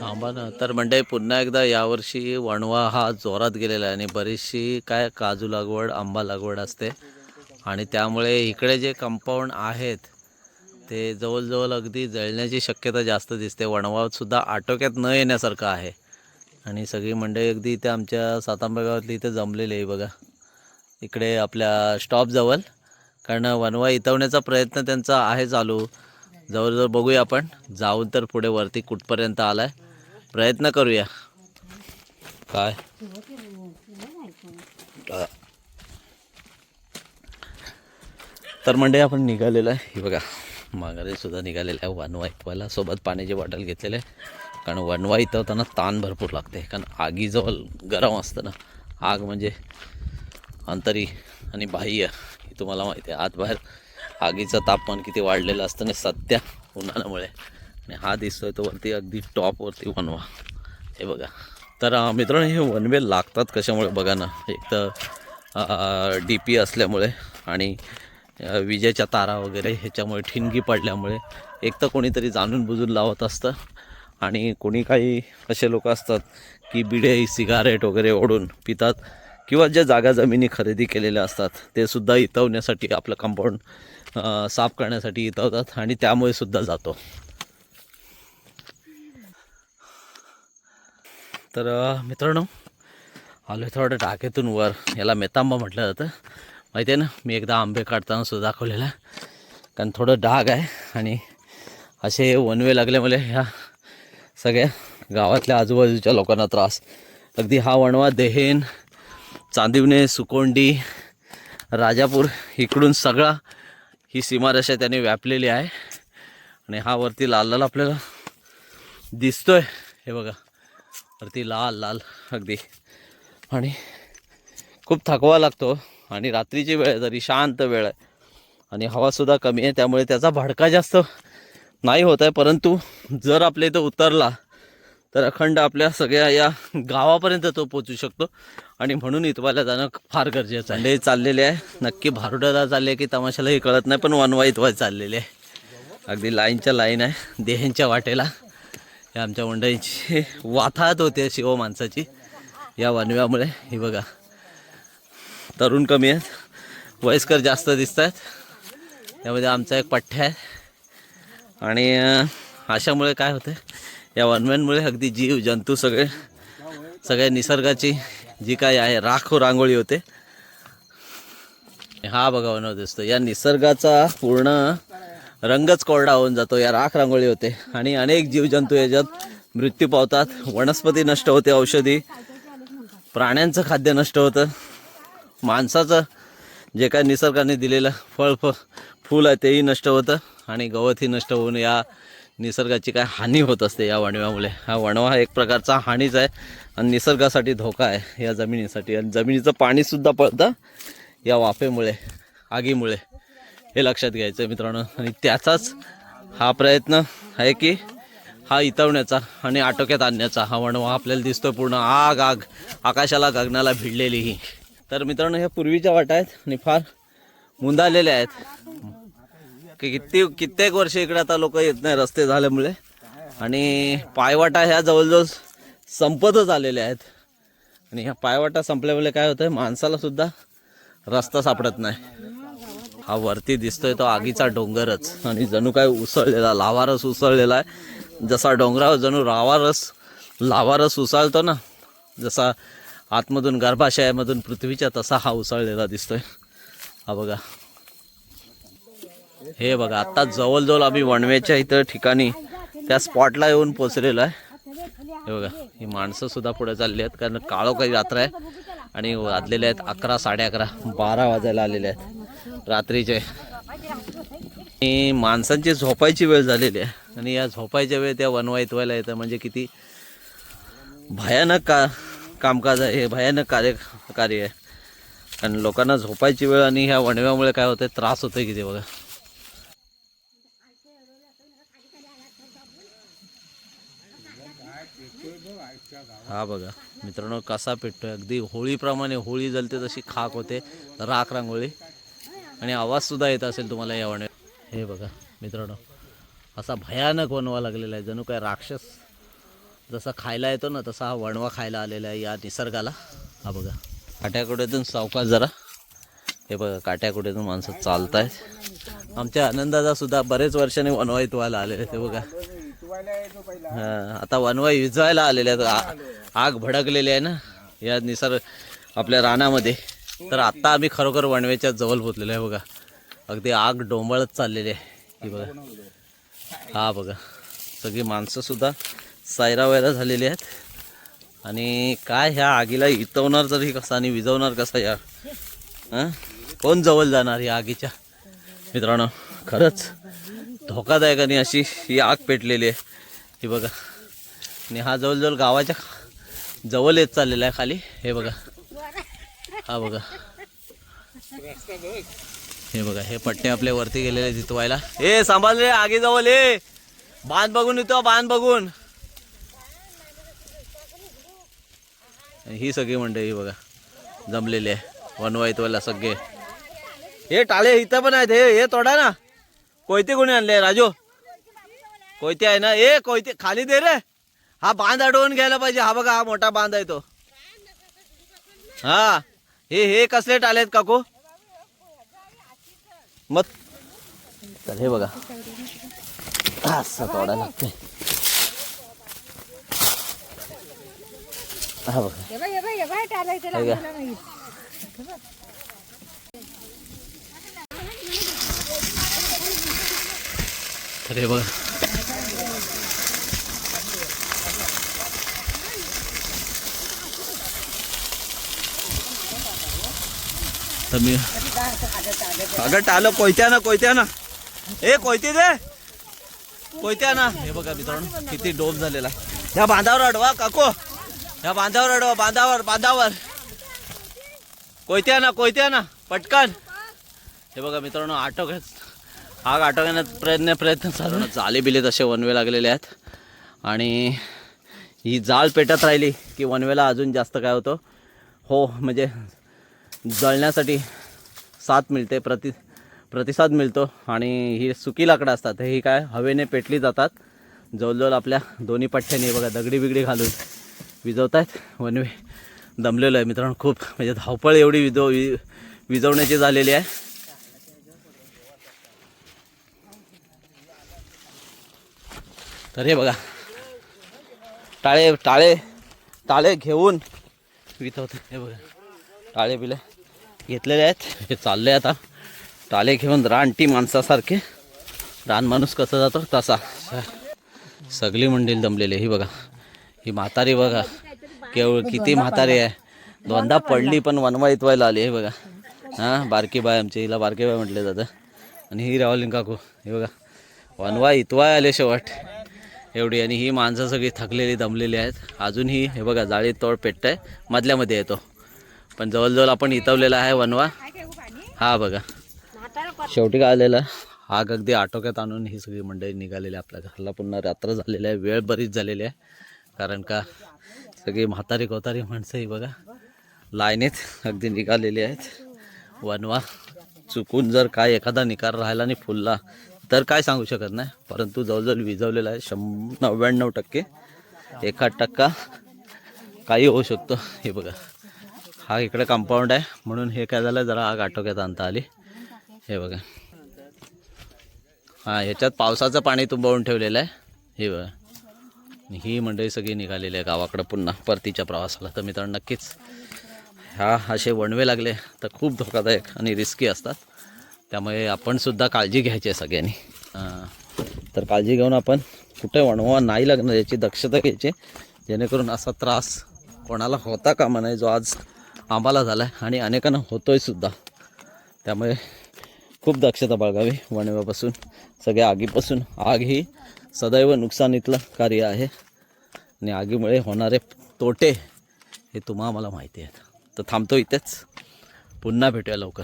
थांबा ना. तर म्हणजे पुन्हा एकदा यावर्षी वणवा हा जोरात गेलेला आहे आणि बरीचशी काय काजू लागवड आंबा लागवड असते. आणि त्यामुळे इकडे जे कंपाऊंड आहेत ते जवळजवळ अगदी जळण्याची शक्यता जास्त दिसते. वणवासुद्धा आटोक्यात न येण्यासारखं आहे. आणि सगळी मंडळी अगदी इथे आमच्या सातांबा गावातली इथे जमलेली आहे बघा. इकडे आपल्या स्टॉपजवळ कारण वनवा इतवण्याचा प्रयत्न त्यांचा आहे चालू. जवळजवळ बघूया आपण. जाऊन तर पुढे वरती कुठपर्यंत आला आहे प्रयत्न करूया. काय? तर म्हणजे आपण निघालेलं आहे. हे बघा माघारी सुद्धा निघालेलं आहे. वनवा ऐकवायला सोबत पाण्याची बॉटल घेतलेलं आहे. कारण वनवा इतवताना ताण भरपूर लागते. कारण आगीजवळ गरम असतं ना. आग म्हणजे अंतरी आणि बाह्य हे तुम्हाला माहिती आहे. आत बाहेर आगीचं तापमान किती वाढलेलं असतं आणि सध्या उन्हाळ्यामुळे. आणि हा दिसतोय तो वरती अगदी टॉपवरती वनवा हे बघा. तर मित्रांनो हे वनवे लागतात कशामुळे? बघा ना. एक तर डी पी असल्यामुळे आणि विजेच्या तारा वगैरे ह्याच्यामुळे ठिणगी पडल्यामुळे एक तर कोणीतरी जाणून बुजून लावत असतं आणि कोणी काही असे लोक असतात की बिडे सिगारेट वगैरे ओढून पितात किंवा ज्या जागा जमिनी खरेदी केलेल्या असतात ते सुद्धा इतवण्यासाठी आपलं कंपाऊंड साफ करण्यासाठी इतवतात आणि त्यामुळे सुद्धा जातो. तर मित्रांनो आलो आहे थोडं टाकेतून वर. याला मेतांबा म्हटलं जातं. माहिती आहे ना मी एकदा आंबे काढताना सुद्धा दाखवलेला. कारण थोडं डाग आहे आणि असे वनवे लागल्यामुळे ह्या सगळ्या गावातल्या आजूबाजूच्या लोकांना त्रास. अगदी हा वणवा देहेन चांदिवणे सुकोंडी राजापूर इकडून सगळा ही सीमारेषा त्याने व्यापलेली आहे. आणि हा वरती लाल लाल आपल्याला दिसतोय. हे बघा. वरती लाल लाल अगदी. आणि खूप थकवा लागतो आणि रात्रीची वेळ आहे तरी शांत वेळ आहे. आणि हवासुद्धा कमी आहे त्यामुळे त्याचा भडका जास्त नाही होत आहे. परंतु जर आपल्या इथं उतरला तर अखंड आपल्या सगळ्या या गावापर्यंत तो पोचू शकतो. आणि म्हणून इथवायला जाणं फार गरजेचं आहे. चाललेले आहे. नक्की भारुडाला चालले की तमाशालाही कळत नाही पण वनवा इथवा चाललेले आहे. अगदी लाईनच्या लाईन आहे देह्यांच्या वाटेला. हे आमच्या मंडळींची वाताहत होते शिव हो माणसाची. या वनव्यामुळे. ही बघा. तरुण कमी आहेत. वयस्कर जास्त दिसत आहेत त्यामध्ये आमचा एक पठ्ठ्या आहे. आणि अशामुळे काय होतं या वनव्यांमुळे अगदी जीव जंतू सगळे सगळ्या निसर्गाची जी काय आहे राख रांगोळी होते. हा बघा वनव दिसतो या निसर्गाचा पूर्ण रंगच कोरडा होऊन जातो. या राख रांगोळी होते. आणि अनेक जीवजंतू याच्यात मृत्यू पावतात. वनस्पती नष्ट होते औषधी. प्राण्यांचं खाद्य नष्ट होतं. माणसाचं जे काय निसर्गाने दिलेलं फळ फ फूल आहे तेही नष्ट होतं. आणि गवतही नष्ट होऊन या निसर्गाची काय हानी होत असते या वणव्यामुळे. हा वणवा हा एक प्रकारचा हानीच आहे आणि निसर्गासाठी धोका आहे या जमिनीसाठी. आणि जमिनीचं पाणीसुद्धा पळतं या वाफेमुळे आगीमुळे. हे लक्षात घ्यायचं आहे मित्रांनो. आणि त्याचाच हा प्रयत्न आहे की हा इतवण्याचा आणि आटोक्यात आणण्याचा हा वणवा आपल्याला दिसतो पूर्ण आग आग. आकाशाला गगनाला भिडलेली ही. तर मित्रांनो ह्या पूर्वीच्या वाटा आहेत आणि फार मुंदालेल्या आहेत. की किती कित्येक वर्ष इकडे आता लोक येत नाही रस्ते झाल्यामुळे. आणि पायवाटा ह्या जवळजवळ संपतच आलेल्या आहेत. आणि ह्या पायवाटा संपल्यामुळे काय होतं आहे माणसालासुद्धा रस्ता सापडत नाही. हा वरती दिसतोय तो आगीचा डोंगरच. आणि जणू काय उसळलेला लावारस उसळलेला आहे. जसा डोंगरावर जणू रावारस लावारस उसळतो ना जसा आतमधून गर्भाशयामधून पृथ्वीच्या तसा हा उसळलेला दिसतोय. हा बघा. हे बघा आता जवळजवळ आम्ही वणवेच्या इथं ठिकाणी त्या स्पॉटला येऊन पोचलेलो आहे. हे बघा ही माणसं सुद्धा पुढे चालली आहेत कारण काळोखाई रात्र आहे. आणि वाजलेले आहेत अकरा साडे अकरा बारा वाजायला आलेले आहेत. रात्रीचे. आणि माणसांची झोपायची वेळ झालेली आहे. आणि या झोपायच्या वेळ त्या वनवा व्हायला येतं. म्हणजे किती भयानक का कामकाज आहे. हे भयानक कार्य कार्य आहे. कारण लोकांना झोपायची वेळ आणि ह्या वणव्यामुळे काय होतं त्रास होतोय किती बघा. हा बघा. मित्रांनो कसा पेटतोय? अगदी होळीप्रमाणे होळी जलते तशी खाक होते. राख रांगोळी. आणि आवाजसुद्धा येत असेल तुम्हाला या वणे हे बघा मित्रांनो असा भयानक वणवा लागलेला आहे. जणू काय राक्षस जसा खायला येतो ना तसा हा वणवा खायला आलेला आहे या निसर्गाला. हा बघा काट्याकुड्यातून सावकाश जरा. हे बघा काट्याकुड्यातून माणसं चालत आहेत आमच्या आनंदाचा सुद्धा बरेच वर्षाने वनवा तुवायला आलेले ते बघा. हां आता वनवा विजवायला आलेले आहेत. आ- आग भडकलेली आहे ना या निसर्ग आपल्या रानामध्ये. तर आत्ता आम्ही खरोखर वणवेच्या जवळ पोचलेलो आहे बघा. अगदी आग डोंबळत चाललेली आहे. ही बघा. हा बघा. सगळी माणसंसुद्धा सायरा वैरा झालेली आहेत. आणि काय ह्या आगीला इतवणार तरी कसा आणि विजवणार कसा या? हां? कोण जवळ जाणार या आगीच्या? मित्रांनो खरंच धोकादायक आणि अशी ही आग पेटलेली आहे. ही बघा. आणि हा जवळजवळ गावाच्या जवळ येत चाललेला आहे खाली. हे बघा. हा बघा. हे बघा हे पट्टे आपल्या वरती गेलेले जितवायला. ए सांभाळले आगे जवळ ए बांध बघून येतो बांध बघून. ही सगळी मंडळी बघा जमलेली आहे. वनवाईतवाला सगळे. हे टाळे इथं पण आहेत हे हे तोडा ना. कोयते कोणी आणले राजू? कोयते आहे ना? ए कोयते खाली दे रे. हा बांध अडवून घ्यायला पाहिजे. हा बघा हा मोठा बांध आहे तो. हा. हे हे कसले आहेत काकू? मग तर हे बघा. असं तोडा लागते हा बघा. हे बाई, आता मी अगं टालं कोयत्या ना कोयत्या ना. ए कोयते दे. कोयत्या ना. हे बघा मित्रांनो किती डोप झालेला. ह्या बांधावर अडवा काको. ह्या बांधावर अडवा बांधावर बांधावर. कोयत्या ना कोयत्या ना. पटकन. हे बघा मित्रांनो आटोक आग आटोकण्यात प्रयत्न प्रयत्न चालू जाले बिले तसे वनवे लागलेले आहेत. आणि ही जाळ पेटत राहिली की वनवेला अजून जास्त काय होतं. हो म्हणजे जळण्यासाठी साथ मिळते प्रति प्रतिसाद मिळतो आणि ही सुकी लाकडं असतात. ही काय हवेने पेटली जातात. जवळजवळ आपल्या दोन्ही पठ्ठ्याने बघा दगडी बिगडी घालून विजवत आहेत वनवे दमलेलो आहे मित्रांनो खूप. म्हणजे धावपळ एवढी विजव वि विजवण्याची झालेली आहे. तर हे बघा. टाळे टाळे टाळे घेऊन वितवत हे बघा. टाळे बिले घेतलेले आहेत. हे चालले आता. टाळे घेऊन रानटी माणसासारखे. रान माणूस कसा जातो? तसा. सगळी मंडळी दमलेली ही बघा. ही म्हातारी बघा. केवळ किती म्हातारी आहे. दोनदा पडली पण वनवा इतवायला आली हे बघा. हां बारकी बाय आमची. हिला बारकी बाय म्हटलं जातं. आणि ही रावलिंग काकू. हे बघा. वनवा इतवाय आले शेवट. एवढी. आणि ही माणसं सगळी थकलेली दमलेली आहेत. अजूनही हे बघा जाळी तोड पेटत आहे मधल्यामध्ये येतो. पण जवळजवळ आपण इतवलेला आहे वनवा. हा बघा. शेवटी काय आलेलं? आग अगदी आटोक्यात आणून ही सगळी मंडळी निघालेली आहे आपल्या घरला. पुन्हा रात्र झालेली आहे वेळ बरीच झालेली आहे. कारण का सगळी म्हातारी कोतारी माणसं ही बघा. लाईनीत अगदी निघालेली आहेत. वनवा चुकून जर काय एखादा निकार राहिला आणि फुलला तर काय सांगू शकत नाही. परंतु जवळजवळ विजवलेला आहे शं नव्याण्णव टक्के. एखाद टक्का काही होऊ शकतो हे बघा. हा इकडे कंपाऊंड आहे. म्हणून हे काय झालं जरा आग आटोक्यात आणता आली. हे बघा. हां ह्याच्यात पावसाचं पाणी तुंबवून ठेवलेलं आहे. हे बघा. ही मंडळी सगळी निघालेली आहे गावाकडं पुन्हा परतीच्या प्रवासाला. तर मित्रांनो नक्कीच ह्या असे वणवे लागले तर खूप धोकादायक आणि रिस्की असतात. त्यामुळे आपणसुद्धा काळजी घ्यायची आहे सगळ्यांनी. तर काळजी घेऊन आपण कुठे वणवा नाही लागणार याची दक्षता घ्यायची. जेणेकरून असा त्रास कोणाला होता कामा नाही जो आज आम्हाला झाला आहे आणि अनेकांना होतोय सुद्धा. त्यामुळे खूप दक्षता बाळगावी वणव्यापासून. सगळ्या आगीपासून. आग ही सदैव नुकसानीतलं कार्य आहे. आणि आगीमुळे होणारे तोटे हे तुम्हा आम्हाला माहिती आहेत. तर थांबतो इथेच. पुन्हा भेटूया लवकर.